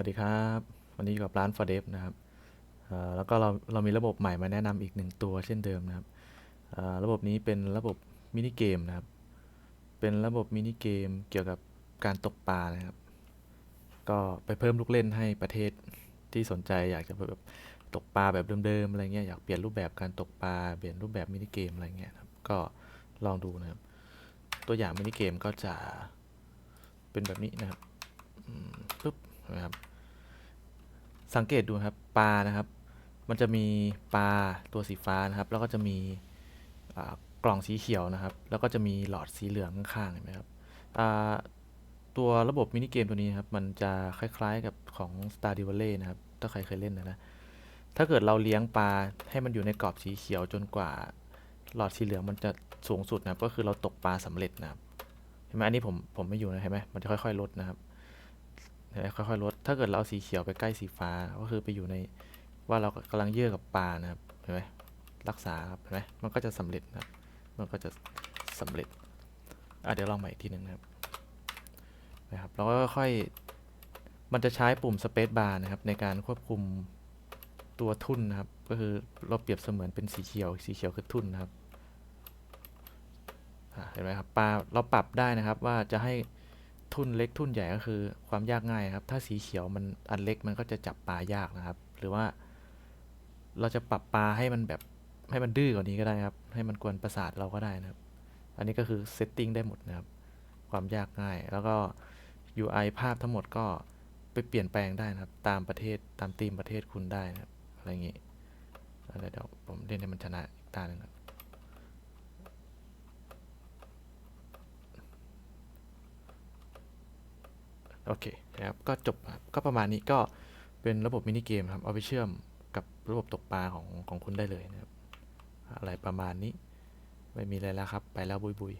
วัสดีครับ วันนี้อยู่กับร้าน for d e v นะครับแล้วก็เราเรามีระบบใหม่มาแนะนำอีกหนึ่งตัวเช่นเดิมนะครับระบบนี้เป็นระบบมินิเกมนะครับ เป็นระบบมินิเกมเกี่ยวกับการตกปลานะครับ ก็ไปเพิ่มลูกเล่นให้ประเทศที่สนใจอยากจะแบบตกปลาแบบเดิมๆอะไรเงี้ยอยากเปลี่ยนรูปแบบการตกปลาเปลี่ยนรูปแบบมินิเกมอะไรเงี้ยครับก็ลองดูนะครับ ตัวอย่างมินิเกมก็จะเป็นแบบนี้นะครับปึ๊บ นไหมครับ สังเกตดูครับปลานะครับ มันจะมีปลาตัวสีฟ้านะครับ แล้วก็จะมีกล่องสีเขียวนะครับ แล้วก็จะมีหลอดสีเหลืองข้างๆเห็นไหมครับตัวระบบมินิเกมตัวนี้ครับ มันจะคล้ายๆกับของ Star d e v a l l e y นะครับ ถ้าใครเคยเล่นนะนะ ถ้าเกิดเราเลี้ยงปลาให้มันอยู่ในกรอบสีเขียวจนกว่าหลอดสีเหลืองมันจะสูงสุดนะครับ ก็คือเราตกปลาสำเร็จนะครับ เห็นไหมอันนี้ผมผมไม่อยู่นะเห็นไหมมันจะค่อยๆลดนะครับ ไหมค่อยๆลด ถ้าเกิดเราเอาสีเขียวไปใกล้สีฟ้า ก็คือไปอยู่ในว่าเรากำลังเยื่อกับปลานะครับ เห็นไหมรักษาครับเห็นไหมมันก็จะสำเร็จนะครับ มันก็จะสำเร็จ อะเดี๋ยวลองใหม่อีกทีหนึ่งนะครับ นะครับ เราก็ค่อยมันจะใช้ปุ่ม Space Bar นะครับ ในการควบคุมตัวทุ่นนะครับ ก็คือเราเปรียบเสมือนเป็นสีเขียว สีเขียวคือทุ่นนะครับเห็นไหมครับปลาเราปรับได้นะครับว่าจะให้ ทุ่นเล็กทุ่นใหญ่ก็คือความยากง่ายครับ ถ้าสีเขียวมันอันเล็กมันก็จะจับปลายากนะครับ หรือว่า เราจะปรับปลาให้มันแบบให้มันดื้อกว่านี้ก็ได้ครับ ให้มันกวนประสาทเราก็ได้นะครับ อันนี้ก็คือเซตติ้งได้หมดนะครับ ความยากง่าย แล้วก็ UI ภาพทั้งหมดก็ไปเปลี่ยนแปลงได้นะครับ ตามประเทศตามธีมประเทศคุณได้นะครับ อะไรอย่างงี้ เดี๋ยวผมเล่นให้มันชนะอีกตาหนึ่งครับ โอเคนะครับก็จบครับก็ประมาณนี้ก็เป็นระบบมินิเกมครับเอาไปเชื่อมกับระบบตกปลาของของคุณได้เลยนะครับอะไรประมาณนี้ ไม่มีอะไรแล้วครับ ไปแล้วบุยบุย